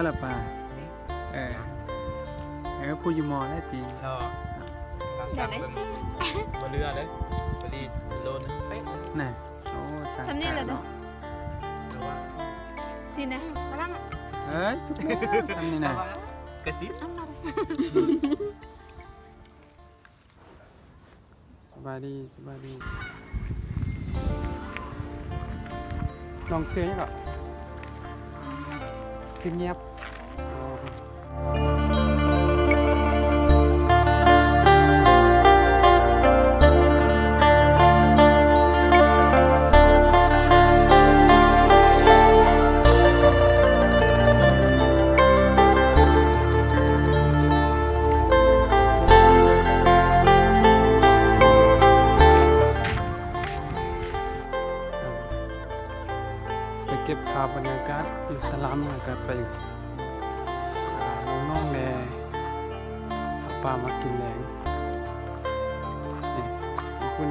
าลาปาเออเออพูดอยู่มอได้ตีเนาะเราสั่งเป็นบนเรือเลยบรีโลนึงเป๊ะน่ะโอ้สั่งทำนี่เลยเนาะหรือว่าสินะมาลังเอ้ยสุดแล้วทำนี่น่ะกระซิบเอามาสบายดีสบายดีลองเชื่อยังก่อนสิเงียบ บภาพบรรยากาศอยู่สลัมแล้วก็ไปอ่าลงน้องแลเอาปลามากินแรงนี่คุณ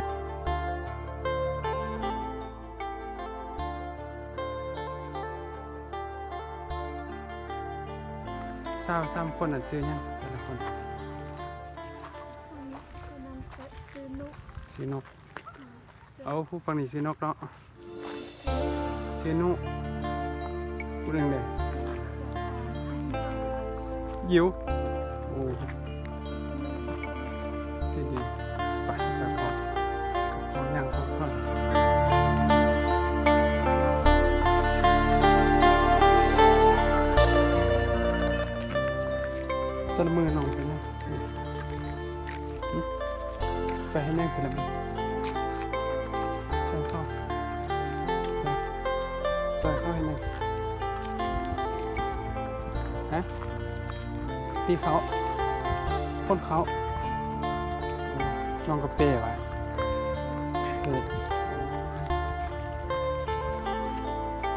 เศร้าซ้ำคนอะชื่อยังแต่ละคนซื้อนุกชื่อนกเอาผู้ฟังนี่ชื่อนกเนาะชื่อนุ พูดเรื่งเลยยิวโอ้สิดี ตีเขาคนเขาน้องกระเป้วะเป้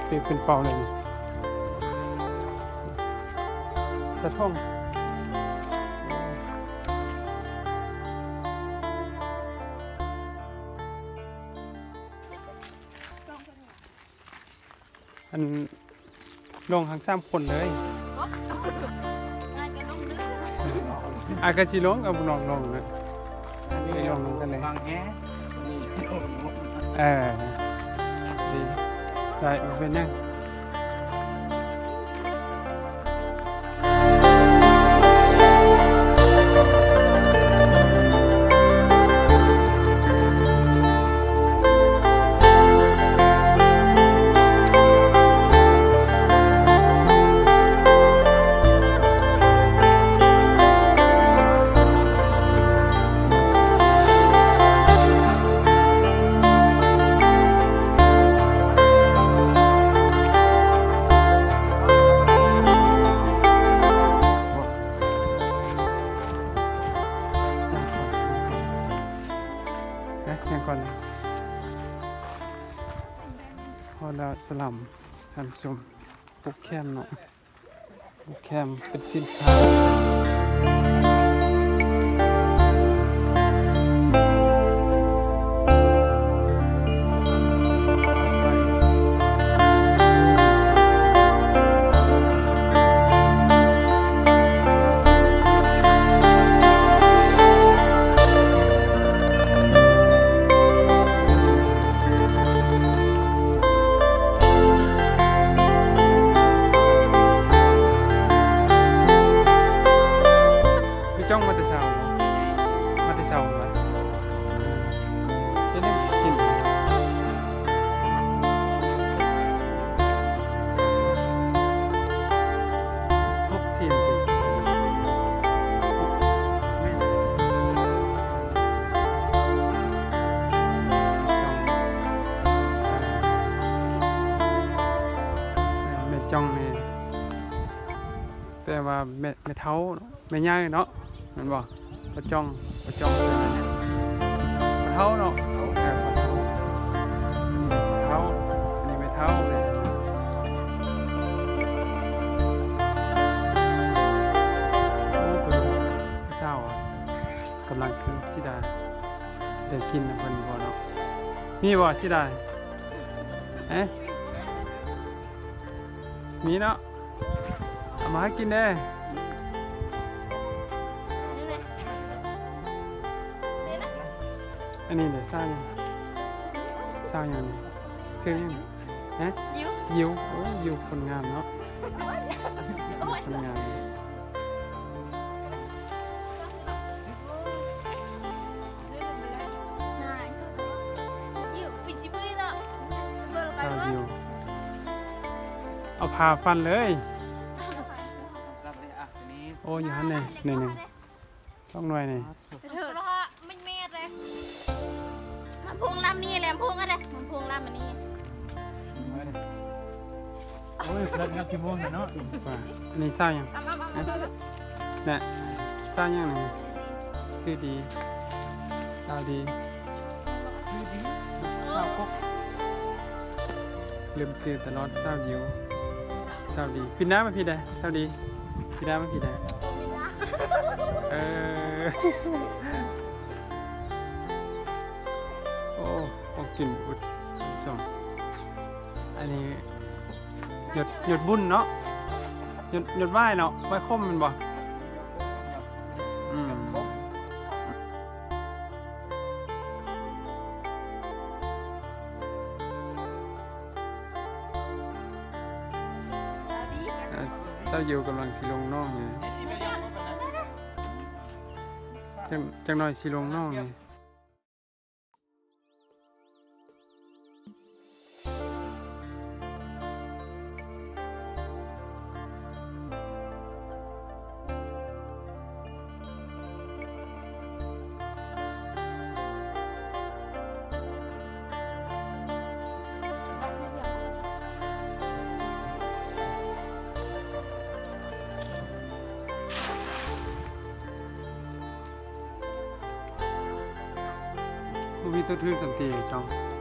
เป้เป็นเป่าเลยนี่สะท่องอันลงทั้งสามคนเลย อากาชิลงกับน้องลงเลยไปลองลงกันเลยบางแง่นี่เออดีได้มาเป็นยัง เนาะแม่ย่ายเนาะมันบอกปะจ้องปะจ้องเป็นอะไรเนี่ยเท้าเนาะเท้าอันนี้แม่เท้าเลยโอ้เป็นผู้าอะกำลังคือสิดาได้กินนะเพิ่นบ่เนาะมีบ่สิดาเอ๊ะมีเนาะเอามาให้กินเด้ อันนี้เดี๋ยวสร้างยังสร้างยังนี่ซื้อยังนี่ฮะยิ้วยิวโอ้ยิวคนงามเนาะโอ้ยคนงามนายยิ้วปิจิบุยละเบอร์กัชานวว่ายิวเอาผ่าฟันเลย รับเลยอะทีนี้โอ้ยอยู่หันนี่หนึ่งหนึ่งสองหน่วยนี่เโอ้ยเลิกงับกี่โมงเนาะว่าอันนี้สร้างยังเนี่ยสร้ายังนี่ชื่อดีสาดีสาวกุ๊กลืมชื่อตลอดสาวยิวสาดีพี่น้ำมาพี่ใดสาดีพี่น้ำมาพี่ใดเออโอ้ขอกินอุดคุณผู้ชมอันนี้ หยดหยดบุญเนาะหยดหยดไหว้เนาะไหว้คมแมันบ่อืมเอาดีอะเจ้าอยู่กำลังสิลงน้องไงจังจังหน่อยสิลงน้องไง บ่มีตัวทื่อสันติจ้อ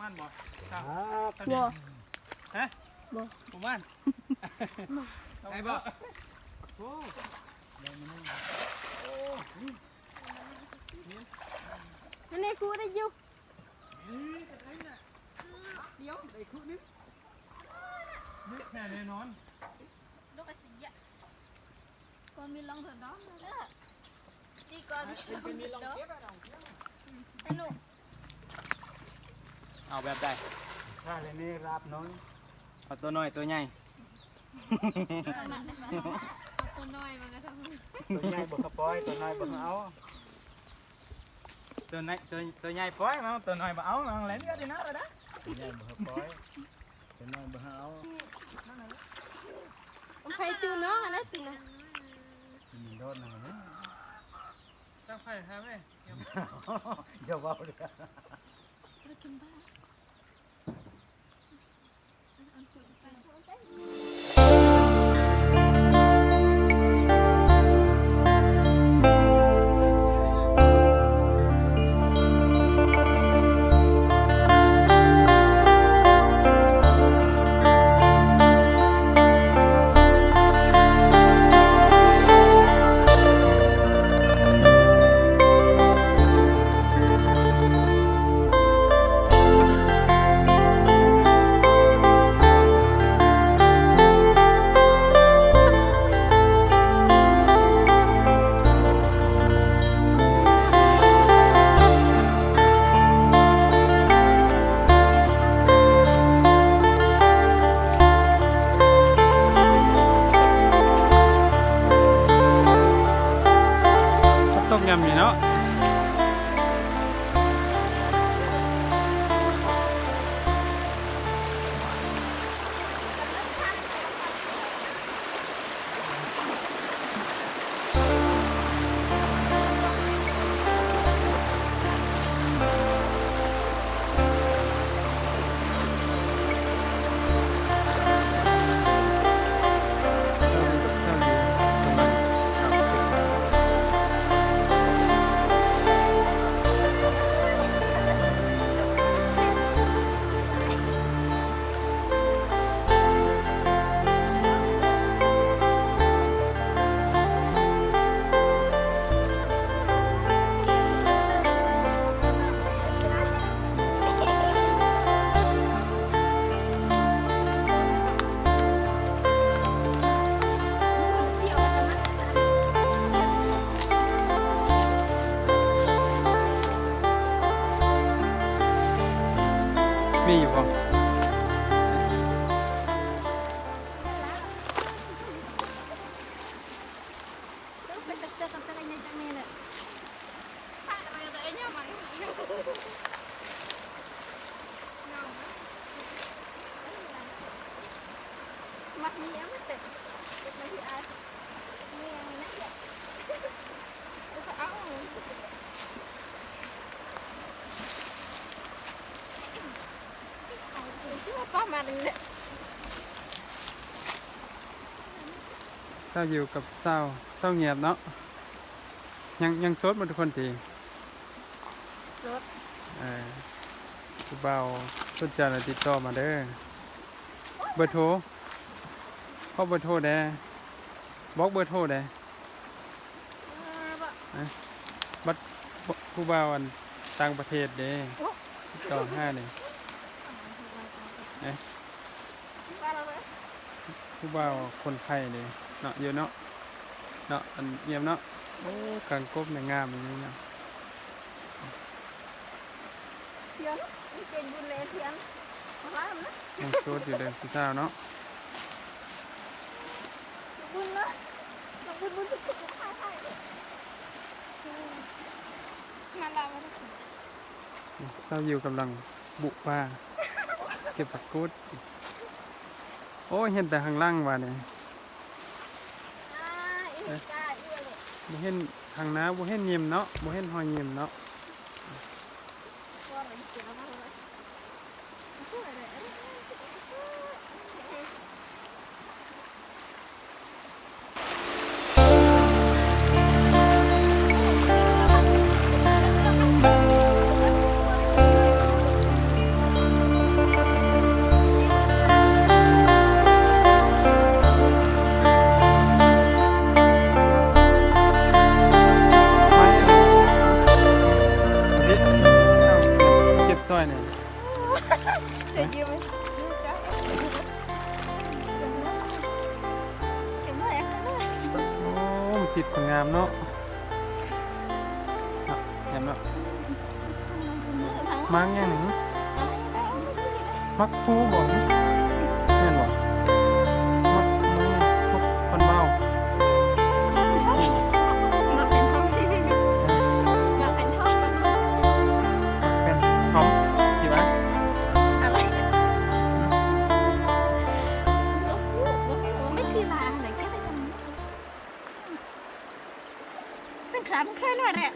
ม่านบ่ครับบ่ฮะบ่บ่ม่านไอ้บ่โอ้นั่นนี่กูได้ยิ้วเดี๋ยวได้คู่นึงนี่แค่แน่นอนลูกไอ้สีอะก่อนมีลองเถิดน้องเด้อดีก่อนมีลองเด้อสนุก เอาแบบใดถ้าเลยนี่รับน้องเอาตัวน้อยตัวใหญ่คนน้อยมันก็ทำตัวใหญ่บ่กระปอยตัวน้อยบ่เอา ตัวน้อยตัวตัวใหญ่ปล่อยมาตัวน้อยบ่เอามาเล่นกันดีนะเลยนะใครจูน้องอันนั้นสินะตั้งไฟฮะแม่อย่าเว้าเลยเรากินบ้าอัน มันเนี่ยเศร้าอยู่กับเศร้าเศร้าเงียบเนาะยังยังโสดหมดทุกคนทีสดเออผู้เบาสนใจแล้วติดต่อมาเด้อเบอร์โทรขอเบอร์โทรแด้บอกเบอร์โทรแด้เออบ่ผู้เบาอันต่างประเทศเด้ติดต่อห้านี่บ้านเรา เลยผู้เบาคนไทยนี่เนาะอยู่เนาะเนาะอันเยี่ยมเนาะโอ้กางกบเนี่ยงามอย่างนี้เนาะเทียนมันเป็นบุญเลยเทียนมาล้างนะยังโสดอยู่เด้อพี่สาวเนาะบุญนะบุญบุญบุญบุญถ่ายถ่ายงานเราไม่ได้เศร้าอยู่กำลังบุกป่าเก็บผักกูด โอ้เห็นแต่ข้างล่างว่ะเนี่ยอ่าอีกจ้าอีกเลยบ่เห็นทางน้าบ่เห็นเยี่ยมเนาะบ่เห็นหอยเยี่ยมเนาะ เป็นครั้งแค่นั้นแหละ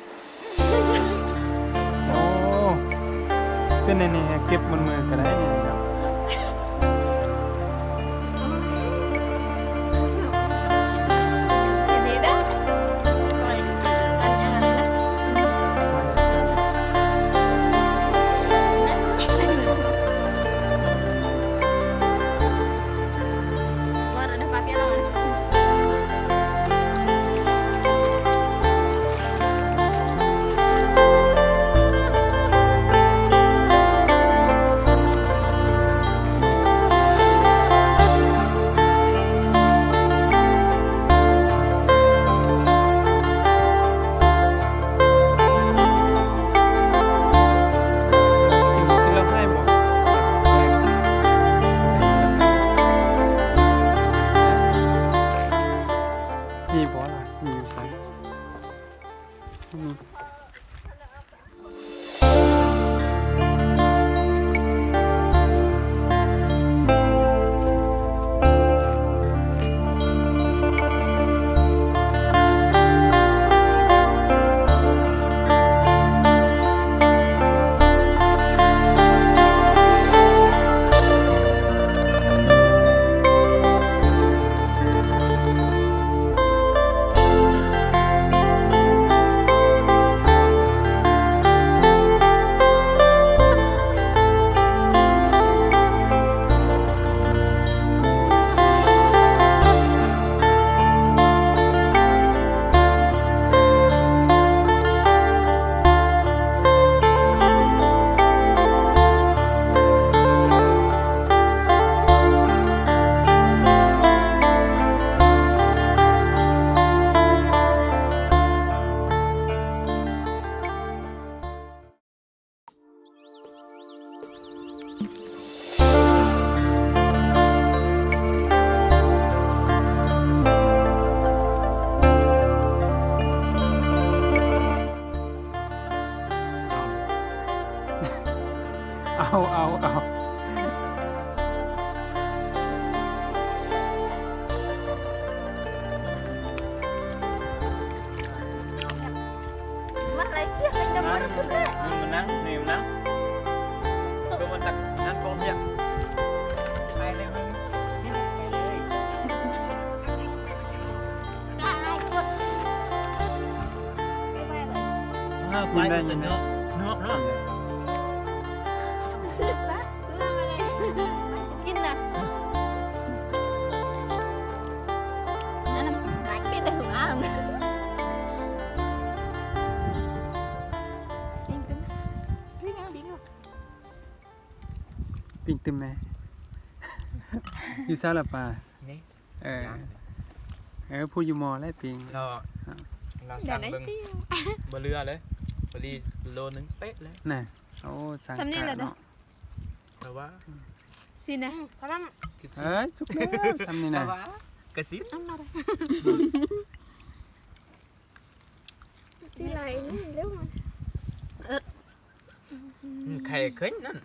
โอ้เป็นในนี่เก็บบนมือก็ได้เนี่ย ปิ่งตึมแม่อยู่ซาลาปานี่เออ เออผู้อยู่มอแล้วปิง เราเราเดี๋ยสั่วงไหนเบิ่งตีบ่เรือเลยพอดีโลนึงเป๊ะเลยน่ะโอ้สังจำนี่กะแหละเด้อเนาะแต่ว่าสินะพลังคือสิเอ้ยสุกแล้วทำนี่แต่น่ะว่ากระซิบเอามาเลยสิไหลนี่เร็วมาใครเคยนั่น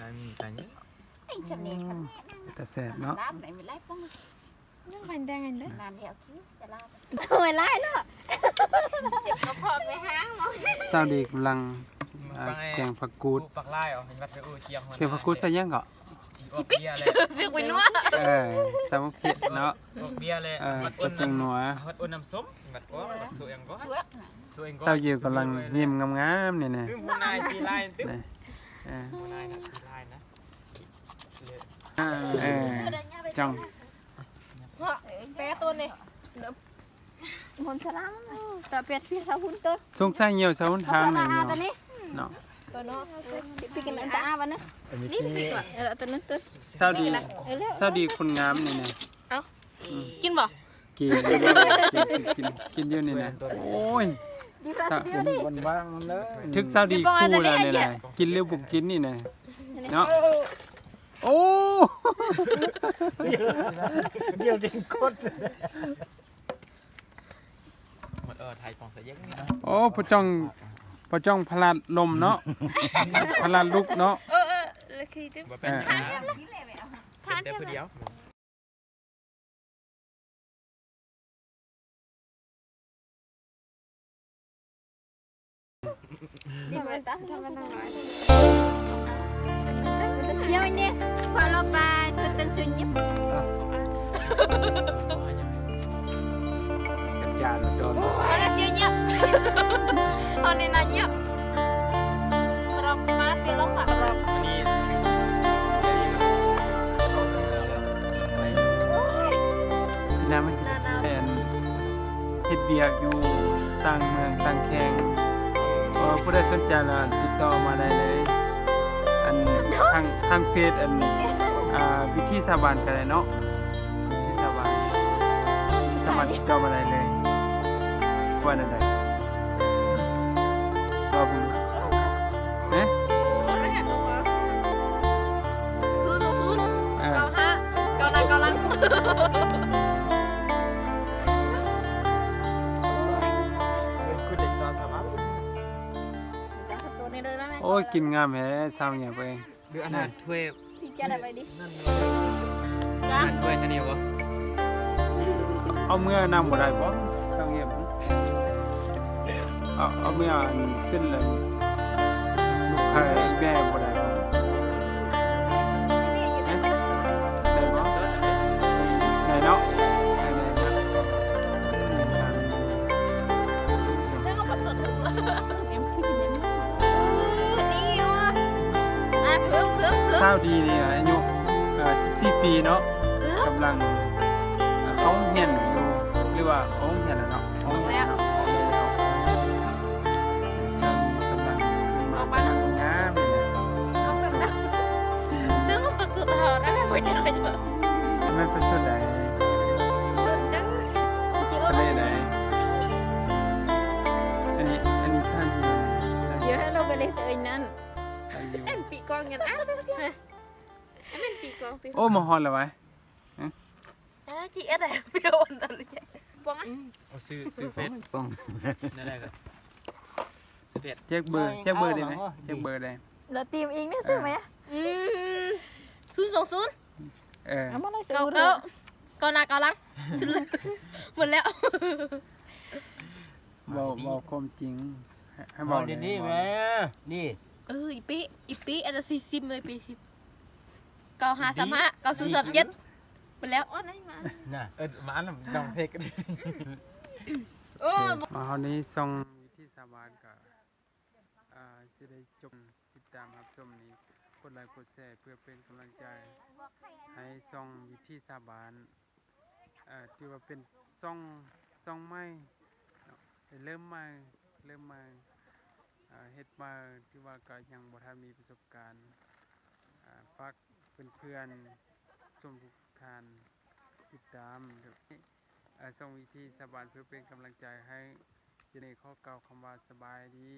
กันกันนี้ไอ้ชำเนียงชำเนียงแต่แสบเนาะลาบไหนไม่ไล่ป้องเรื่องพันแดงไงเด้อนานเดียวคิ้วจะลาบทำไมไล่เนาะเจ็บกระเพาะไปห้างมั้งซาวดีกำลังอ่าปังไอ้แกงผักกูดปักไล่เหรอเห็นว่าเธอเออเชียงแกงผักกูดใส่ยังก็ออกเบียร์เลยเรียกไปนัวเออสามเผ็ดเนาะออกเบียร์เลยเออมัดสเต็งหนัวมัดอ้นน้ำส้มมัดอ้นสวยงก็ช่วยสวยงก็ซาวอยู่กำลังยิ้มงามๆนี่น่ะตึ้มนายสีลายตึ้มน่ะเออ นายนะสีลายนะ เลยเออจ้องแปะตัวนี่มนสลัมแต่เป็ดพี่เขาหุ่นตัวสงสัยเหี่ยวเสาหนทางนี่อาเนาะตัวนี้เนาะตัวเนาะพี่กินอันตาวันนะนี่พี่ก่อนเออตัวนั้นตัวซาวดีเออแล้วซาวดีคนงามนี่น่ะกินบ่กินกินกินกินอยู่นี่น่ะโอ้ยดีปลาซะเดียวดิวันว่างเลยทึกซาวดีคู่แล้วนี่น่ะกินหรือบ่กินนี่น่ะเนาะ โอ้เดี๋ยวเด็กกดหมดเออไทยของสยักนี่โอ้พระจ้องพระจ้องพลัดลมเนาะพลัดลุกเนาะเออเออแล้วคือตึ๊บบ่เป็นนะนี่แหละไม่านแต่ผู้เดียวดีมาตาทำมันน้อย ตัวตันสุญญ์จานโดนพอแล้วเสียวเงียบตอนนี้น่ะเงียบรอบมาเดี๋ยวลงมารอบอันนี้น้ำมันนานาเป็นเฮ็ดเบียกอยู่ต่างเมืองต่างแข่งพอผู้ใดสนใจแล้วติดต่อมาได้เลย อันทางทางเฟซอันอ่า วิธีสาบานกันเลยเนาะวิธีสาบานสามารถติดต่อมาได้เลยว่านั่นได้รอบุญเอ๊ะศูนย์ศูนย์เออเก้าห้าเก้าหน้าเก้าหลังคุณเด็กตอนสมัครตัวนี้เลยนะโอ้ยกินงามแฮะสาวเนี่ยไปเองหรืออันนั้นถ้ว ยพี่จะได้ไปดินั่นจ้าอันถ้วยนั่นเนี่ยวะเอาเมื่อนำบ่ได้บ่สาวเนี่ยเอาเอาเมื่ออันขึ้นเลยลูกไผ่แม่บ่ได้ พิ่มเพิ่มเพิ่มสาวดีนี่อายุเอ่อ14 ปีเนาะกำลังเอ่อเขาเรียนอยู่หรือว่าเขาเรียนแล้วเนาะเขาเรียนแล้วกำลังมาทำงานนี่นะเอาแบบนั้นเรื่องประสดเหรอได้ไม่ได้เลยเถอะให้มันเป็นส่วนใดจังจิ๋วทะเลใดอันนี้อันนี้สั้นอยู่สั้นอเดี๋ยยู่วให้เราไปเลยตัวนั้นสั้น อยู่เอ็นปีกองเงินอะเสียอันนั้นปีกองปีโอ้มาฮอนแล้ววะอะจีเอ็ดอะไรไม่โอนตอนนี้บ้องอะเอาซื้อซื้อเฟสป้องนั่นได้ครับซื้อเฟสแจ็คเบอร์แจ็คเบอร์ได้ไหมแจ็คเบอร์ได้เราตีมเองเนี่ยซื้อไหมอืมศูนย์สองศูนย์เออเอามาเลยซื้อเก้าเก้าเก้าหน้าเก้าหลังสุดเลยหมดแล้วบอกบอกความจริงให้ให้บเอาอกดีๆแม่นี่ เอออีปีอีปีอาจจะสี่สิบเลยปีสิบเก้าห้าสามห้าเก้าศูนย์สามเจ็ดหมดแล้วโอ้ยมาน่ะเออมาอันนั้นดองเพกกันโอ้มาฮอนนี้ส่งวิธีสาบานานก็อ่าสิได้จบติดตามรับชมนี้กดไลค์กดแชร์เพื่อเป็นกำลังใจบอกใครอันให้ซ่องวิธีสาบานเอ่อที่ว่าเป็นซ่องซ่องใหม่เนาะได้เริ่มใหม่เริ่มใหม่อ่า เฮ็ดมาที่ว่าก็ยังบ่ทันมีประสบการณ์ฟักเพื่อนๆชมทุกทานติดตามถึงส่งวิธีสบายเพื่อเป็นกำลังใจให้อยู่ในข้อเก่าคำว่าสบายดี